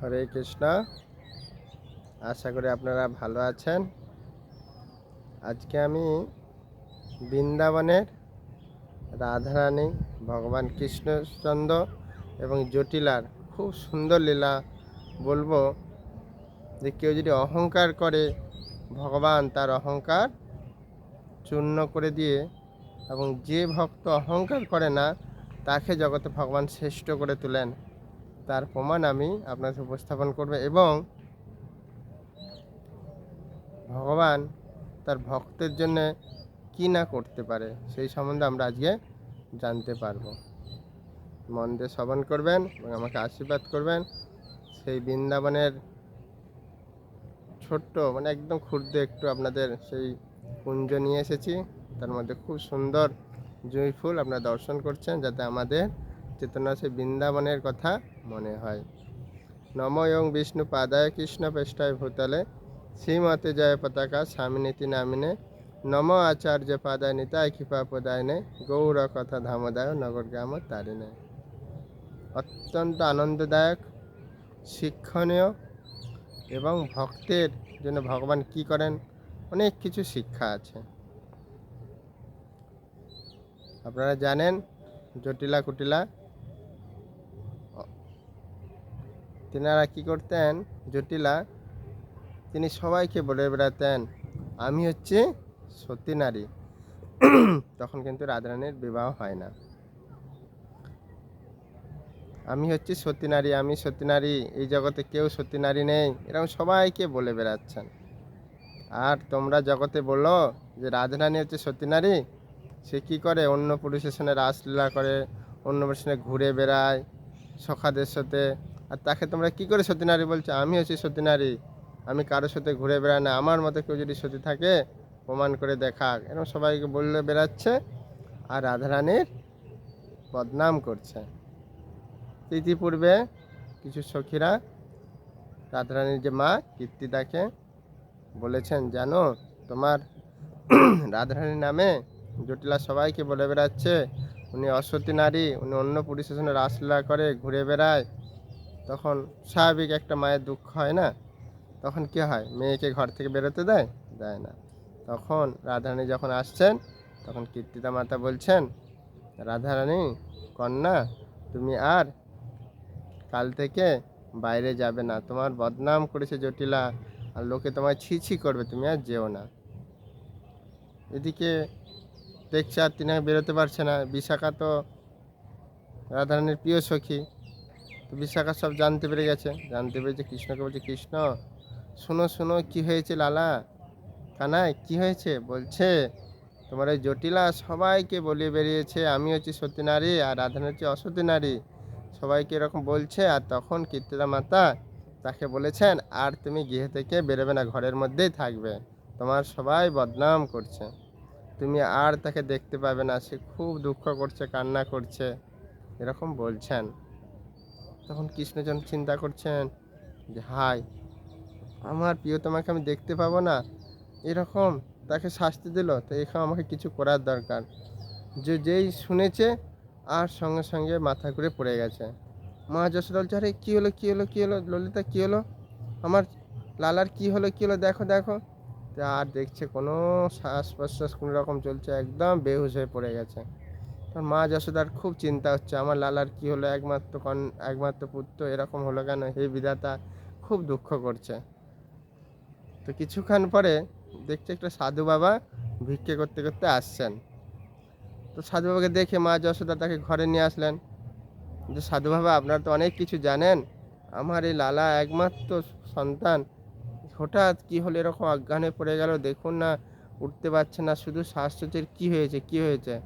হরে কৃষ্ণ। আশা করি আপনারা ভালো আছেন। আজকে আমি বৃন্দাবনের রাধারানী ভগবান কৃষ্ণচন্দ্র এবং জটিলার খুব সুন্দর লীলা বলব যে কেউ যদি অহংকার করে, ভগবান তার অহংকার চূর্ণ করে দিয়ে এবং যে ভক্ত অহংকার করে না, তাকে জগতে ভগবান শ্রেষ্ঠ করে তোলেন। তার প্রমাণ আমি আপনাকে উপস্থাপন করব এবং ভগবান তার ভক্তের জন্য কি না করতে পারে সেই সম্বন্ধে আমরা আজকে জানতে পারব। মন দিয়ে শ্রবণ করবেন এবং আমাকে আশীর্বাদ করবেন। সেই বৃন্দাবনের ছোট্ট মানে একদম ক্ষুদ্র একটু আপনাদের সেই কুঞ্জ নিয়ে এসেছি। তার মধ্যে খুব সুন্দর জুঁই ফুল আপনারা দর্শন করছেন যাতে আমাদের চেতনা সেই বৃন্দাবনের কথা মনে হয়। নম এবং বিষ্ণু পাদায় কৃষ্ণ পেষ্টায় ভূতলে শ্রীমতে জয় পতাকা স্বামীনীতি নামিনে নম আচার্য পাদায় নিতায় কৃপা পদায়নে গৌর কথা ধামদায় নগর গ্রাম তারিণে। অত্যন্ত আনন্দদায়ক, শিক্ষণীয় এবং ভক্তের জন্য ভগবান কি করেন? অনেক কিছু শিক্ষা আছে। আপনারা জানেন, জটিলা কুটিলা তিনারা কি করতেন? জটিলা। তিনি সবাইকে বলে বেড়াতেন, আমি হচ্ছে সতী নারী। তখন কিন্তু রাধারানীর বিবাহ হয় না। আমি হচ্ছি সতী নারী, আমি সতী নারী, এই জগতে কেউ সতী নারী নেই। এরকম সবাইকে বলে বেড়াচ্ছেন। আর তোমরা জগতে বলো যে রাধারানী হচ্ছে সতী নারী, সে কী করে? অন্য পুরুষের সঙ্গে রাসলীলা করে, অন্য পুরুষের ঘুরে বেড়ায়, সখাদের সাথে আর তাকে তোমরা কি করে সতী নারী বলছো? আমি হচ্ছি সতী নারী। আমি কারোর সাথে ঘুরে বেড়াই না। আমার মতো কেউ যদি সতী থাকে, প্রমাণ করে দেখাক। এরকম সবাইকে বললে বেড়াচ্ছে আর রাধারানীর বদনাম করছে। ইতিপূর্বে কিছু সখীরা রাধারানীর যে মা কীর্তিদাকে বলেছেন, জানো, তোমার রাধারানীর নামে জটিলা সবাইকে বলে বেড়াচ্ছে। উনি অসতী নারী। উনি অন্য পুরুষের সঙ্গে রাসলীলা করে ঘুরে বেড়ায়। তখন স্বাভাবিক একটা মায়ের দুঃখ হয় না? তখন কি হয়? মেয়েকে ঘর থেকে বেরোতে দেয়? দেয় না। তখন রাধারানী যখন আসছেন, তখন কীর্তিতা মাতা বলছেন, রাধারানী, কন্যা, তুমি আর কাল থেকে বাইরে যাবে না। তোমার বদনাম করেছে জটিলা, আর লোকে তোমায় ছি ছি করবে, তুমি আর যেও না। এদিকে দেখছে আর তিনি বেরোতে পারছে না। বিশাখা তো রাধারানীর প্রিয় সখী। তো বিশাখা সব জানতে পেরে গেছে। জানতে পেরেছে কৃষ্ণকে বলছে, কৃষ্ণ, শোনো শোনো, কি হয়েছে লালা? কানাই, কি হয়েছে? বলছে, তোমার এই জটিলা সবাইকে বলিয়ে বেরিয়েছে, আমি হচ্ছি সতী নারী আর রাধারানী হচ্ছে অসতী নারী। সবাইকে এরকম বলছে আর তখন কীর্তিদা মাতা তাকে বলেছেন, আর তুমি গৃহে থেকে বেরোবে না, ঘরের মধ্যেই থাকবে। তোমার সবাই বদনাম করছে। তুমি আর তাকে দেখতে পাবে না, সে খুব দুঃখ করছে, কান্না করছে। এরকম বলছেন। তখন কৃষ্ণচন্দ্র চিন্তা করছেন যে হাই আমার প্রিয়তমাকে আমি দেখতে পাবো না। এরকম তাকে শাস্তি দিল, তো এখানে আমাকে কিছু করার দরকার। যে যেই শুনেছে, আর সঙ্গে সঙ্গে মাথা ঘুরে পড়ে গেছে। মা যশোদা বলছে কী হলো কী হলো কী হলো, ললিতা, কী হলো? আমার লালার কী হলো কী হলো, দেখো দেখো। আর দেখছে কোনো শ্বাস প্রশ্বাস কোনো রকম চলছে, একদম বেহুশ হয়ে পড়ে গেছে। তখন মা যশোদার খুব চিন্তা হচ্ছে। আমার লালার কী হলো? একমাত্র কন, একমাত্র পুত্র, এরকম হলো কেন? হে বিধাতা, খুব দুঃখ করছে। তো কিছুক্ষণ পরে দেখছে একটা সাধু বাবা ভিক্ষে করতে করতে আসছেন। তো সাধু বাবাকে দেখে মা যশোদা তাকে ঘরে নিয়ে আসলেন। যে সাধু বাবা, আপনারা তো অনেক কিছু জানেন। আমার এই লালা একমাত্র সন্তান। হঠাৎ কি হলো? এরকম অজ্ঞানে পড়ে গেল। দেখুন না, উঠতে পারছে না। শুধু শ্বাসচর্চের কি হয়েছে? কি হয়েছে?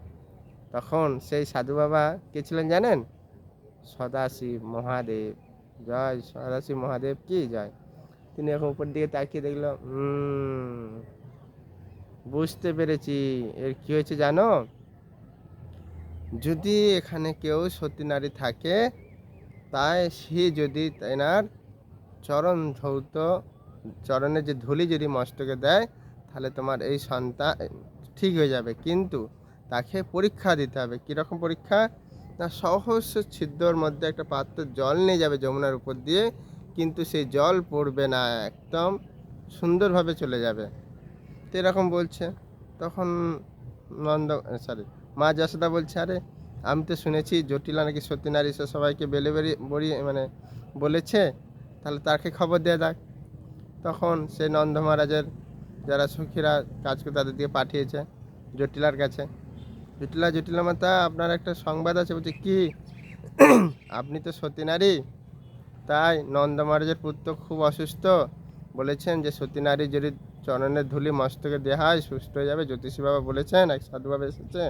তখন সেই সাধু বাবা কে ছিলেন জানেন? সদাশিব মহাদেব। জয় সদাশিব মহাদেব কি? জয়। তিনি এখন উপর দিকে তাকিয়ে দেখল "হুম, বুঝতে পেরেছি। এর কি হয়েছে জানো? যদি এখানে কেউ সতী নারী থাকে তাই সে যদি তেনার চরণ ধৌত চরণের যে ধুলি যদি মস্তকে দেয় তাহলে তোমার এই সন্তান ঠিক হয়ে যাবে। কিন্তু তাকে পরীক্ষা দিতে হবে। কীরকম পরীক্ষা? না সহস্র ছিদ্রর মধ্যে একটা পাত্র জল নিয়ে যাবে যমুনার উপর দিয়ে, কিন্তু সেই জল পড়বে না, একদম সুন্দরভাবে চলে যাবে। তো এরকম বলছে। তখন নন্দ সরি মা যশোদা বলছে, আরে, আমি তো শুনেছি জটিলা নাকি সত্যি নারী সে সবাইকে বেলে বেরিয়ে মানে বলেছে, তাহলে তাকে খবর দিয়ে দেখ। তখন সেই নন্দ মহারাজের যারা সখীরা কাজ করে তাদের দিয়ে পাঠিয়েছে জটিলার কাছে। জটিলা জটিলা মাতা আপনার একটা সংবাদ আছে বলছে কি? আপনি তো সতী নারী। তাই নন্দ মহারাজের পুত্র খুব অসুস্থ। বলেছেন যে সতী নারী যদি চরণের ধুলি মস্তকে দেওয়া হয় সুস্থ হয়ে যাবে। জ্যোতিষী বাবা বলেছেন এক সাধু বাবা এসেছে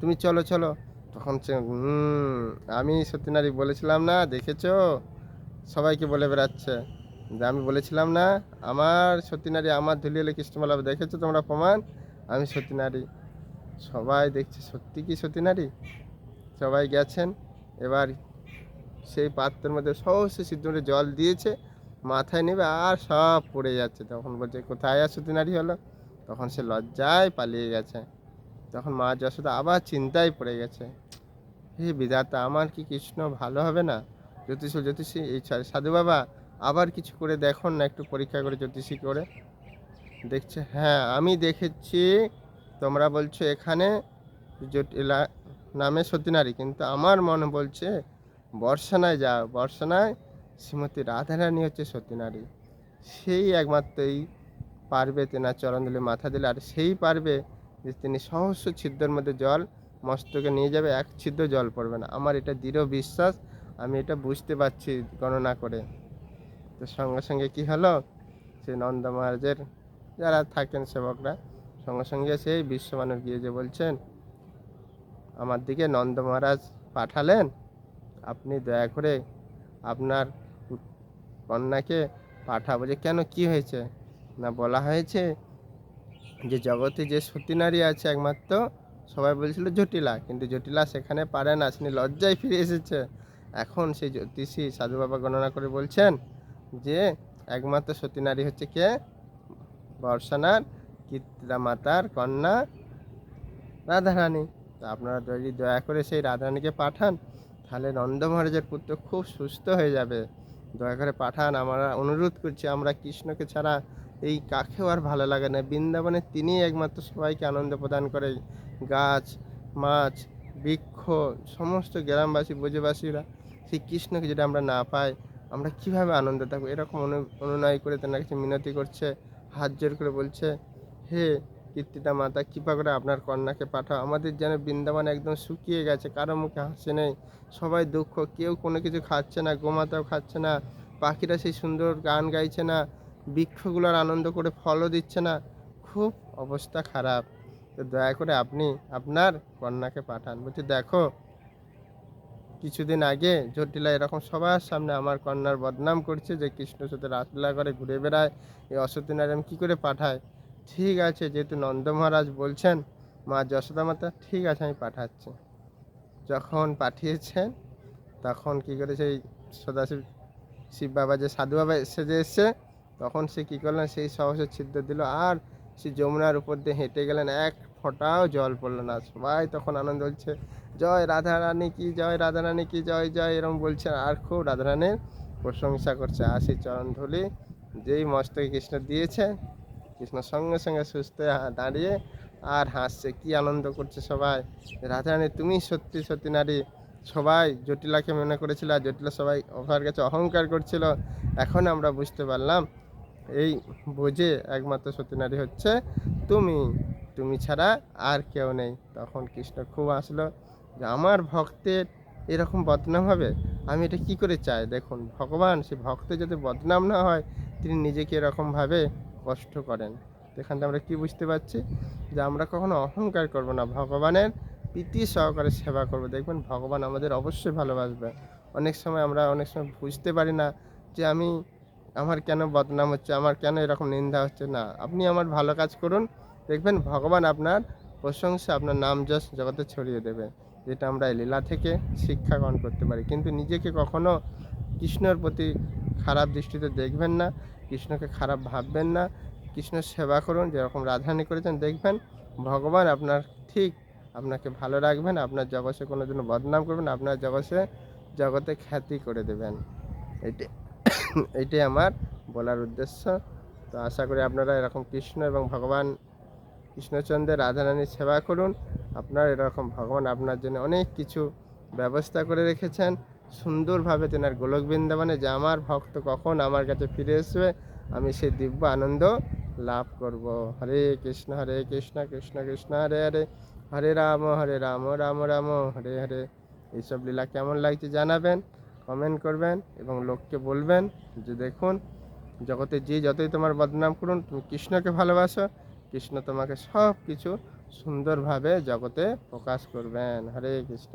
তুমি চলো চলো। তখন "হুম, আমি সতী নারী বলেছিলাম না দেখেছ? সবাইকে বলে বেড়াচ্ছে। যে আমি বলেছিলাম না আমার সতী নারী আমার ধুলি এলে কৃষ্ণমালা দেখেছ তোমরা প্রমাণ? আমি সতী নারী। সবাই দেখছে, সত্যি কি সতী নারী? সবাই গেছেন, এবার সেই পাত্রের মধ্যে সহস্র সিদ্ধুরে জল দিয়েছে, মাথায় নেবে আর সব পড়ে যাচ্ছে। তখন বলছে, কোথায় আর নারী হলো? তখন সে লজ্জায় পালিয়ে গেছে। তখন মা যশোদা আবার চিন্তায় পড়ে গেছে, হে বিধাতা, আমার কি কৃষ্ণ ভালো হবে না? জ্যোতিষ, জ্যোতিষী, এই সাধু বাবা, আবার কিছু করে দেখুন না, একটু পরীক্ষা করে জ্যোতিষী করে? দেখছে হ্যাঁ আমি দেখেছি তোমরা বলছো এখানে জটিলা নামে সতীনারী কিন্তু আমার মনে বলছে বর্ষানায় যা, বর্ষানায় শ্রীমতী রাধারানী হচ্ছে সতীনারী সেই একমাত্রই পারবে তেনার চরণ দিলে মাথা দিলে, আর সেই পারবে যে তিনি সহস্র ছিদ্রের মধ্যে জল মস্তকে নিয়ে যাবে, এক ছিদ্র জল পড়বে না। আমার এটা দৃঢ় বিশ্বাস, আমি এটা বুঝতে পারছি গণনা করে। তো সঙ্গে সঙ্গে কি হলো? সেই নন্দ মহারাজের যারা থাকেন সেবকরা সঙ্গে সঙ্গে সেই বিশ্বমানব গিয়ে যে বলছেন, আমার দিকে নন্দ মহারাজ পাঠালেন? আপনি দয়া করে আপনার কন্যাকে পাঠাবো। যে কেন, কি হয়েছে? না, বলা হয়েছে যে জগতে যে সতী নারী আছে একমাত্র, সবাই বলছিল জটিলা, কিন্তু জটিলা সেখানে পারে না লজ্জায় ফিরে এসেছে। এখন সেই জ্যোতিষী সাধু বাবা গণনা করে বলছেন যে, একমাত্র সতী নারী হচ্ছে কে? বর্ষানার কীর্তিদা মাতার কন্যা রাধারানী। তা আপনারা যদি দয়া করে সেই রাধারানীকে পাঠান, তাহলে নন্দ মহারাজের পুত্র খুব সুস্থ হয়ে যাবে। দয়া করে পাঠান, আমরা অনুরোধ করছি, আমরা কৃষ্ণকে ছাড়া এই কাকেও আর ভালো লাগে না। বৃন্দাবনে তিনিই একমাত্র সবাইকে আনন্দ প্রদান করে। গাছ, মাছ, বৃক্ষ, সমস্ত গ্রামবাসী, ব্রজবাসীরা, সেই কৃষ্ণকে যদি আমরা না পাই, আমরা কীভাবে আনন্দ থাকব? এরকম অনু অনুনয় করে তেনার কাছে মিনতি করছে, হাত জোর করে বলছে হে কীর্তিতা মাতা, কৃপা করে আপনার কন্যাকে পাঠাও। আমাদের যেন বৃন্দাবন একদম শুকিয়ে গেছে, কারও মুখে হাসি নেই। সবাই দুঃখ, কেউ কোনো কিছু খাচ্ছে না, গোমাতাও খাচ্ছে না, পাখিরা সেই সুন্দর গান গাইছে না বৃক্ষগুলোর আনন্দ করে ফলও দিচ্ছে না। খুব অবস্থা খারাপ। তো দয়া করে আপনি আপনার কন্যাকে পাঠান। বলছি, দেখো, কিছুদিন আগে জটিলা এরকম সবার সামনে আমার কন্যার বদনাম করছে যে কৃষ্ণর সাথে রাসলীলা করে ঘুরে বেড়ায়, এই অসতী নারী আমি কী করে পাঠাই ঠিক আছে, যেহেতু নন্দ মহারাজ বলছেন, মা যশোদা মাতা, ঠিক আছে, আমি পাঠাচ্ছি। যখন পাঠিয়েছেন, তখন কী করে সেই সদাশিব, শিব বাবা যে সাধু বাবা যে এসছে, তখন সে কী করলেন, সেই সহসে ছিদ্র দিল, আর সে যমুনার উপর দিয়ে হেঁটে গেলেন, এক ফোঁটাও জল পড়ল না। সবাই তখন আনন্দ হচ্ছে, জয় রাধা রানী কি, জয় রাধা রানী কি, জয় জয় এরকম বলছেন। আর খুব রাধা রানীর প্রশংসা করছে। আর সেই চরণ ধুলি যেই মস্তকে কৃষ্ণ দিয়েছে কৃষ্ণ সঙ্গে সঙ্গে সুস্থ দাঁড়িয়ে আর হাসছে। কি আনন্দ করছে সবাই। রাধারানী, তুমি সত্যি সত্যি নারী। সবাই জটিলাকে মনে করেছিল আর জটিলা সবাই ওভার কাছে অহংকার করছিল। এখন আমরা বুঝতে পারলাম, এই বোঝে একমাত্র সত্যি নারী হচ্ছে তুমি। তুমি ছাড়া আর কেউ নেই। তখন কৃষ্ণ খুব আসলো যে, আমার ভক্তের এরকম বদনাম হবে? আমি এটা কি করে চাই? দেখুন, ভগবান, সে ভক্তের যাতে বদনাম না হয়, তিনি নিজেকে এরকমভাবে কষ্ট করেন। এখান থেকে আমরা কি বুঝতে পারছি? যে আমরা কখনো অহংকার করব না, ভগবানের প্রীতি সহকারে সেবা করব। দেখবেন ভগবান আমাদের অবশ্যই ভালোবাসবে। অনেক সময় আমরা অনেক সময় বুঝতে পারি না যে আমি, আমার কেন বদনাম হচ্ছে, আমার কেন এরকম নিন্দা হচ্ছে। না, আপনি আমার ভালো কাজ করুন। দেখবেন ভগবান আপনার প্রশংসা, আপনার নাম যশ জগতে ছড়িয়ে দেবে। যেটা আমরা এই লীলা থেকে শিক্ষা গ্রহণ করতে পারি। কিন্তু নিজেকে কখনো কৃষ্ণর প্রতি খারাপ দৃষ্টিতে দেখবেন না। কৃষ্ণকে খারাপ ভাববেন না কৃষ্ণ সেবা করুন, যেরকম রাধারানী করেছেন, দেখবেন ভগবান আপনার ঠিক আপনাকে ভালো রাখবেন, আপনার জগতে কোনো দিনও বদনাম করবেন আপনার জগতে জগতে খ্যাতি করে দেবেন। এটাই এইটাই আমার বলার উদ্দেশ্য। তো আশা করি আপনারা এরকম কৃষ্ণ এবং ভগবান, কৃষ্ণচন্দ্রের রাধারানীর সেবা করুন। আপনার এরকম ভগবান আপনার জন্য অনেক কিছু ব্যবস্থা করে রেখেছেন। সুন্দরভাবে তেনার গোলক বৃন্দাবনে যে আমার ভক্ত কখন আমার কাছে ফিরে আসবে, আমি সেই দিব্য আনন্দ লাভ করব। হরে কৃষ্ণ হরে কৃষ্ণ কৃষ্ণ কৃষ্ণ, হরে হরে। হরে রাম হরে রাম রাম রাম, হরে হরে। এইসব লীলা কেমন লাগছে জানাবেন, কমেন্ট করবেন এবং লোককে বলবেন যে দেখুন, জগতে যে যতই তোমার বদনাম করুন, তুমি কৃষ্ণকে ভালোবাসো, কৃষ্ণ তোমাকে সব কিছু সুন্দরভাবে জগতে প্রকাশ করবেন। হরে কৃষ্ণ।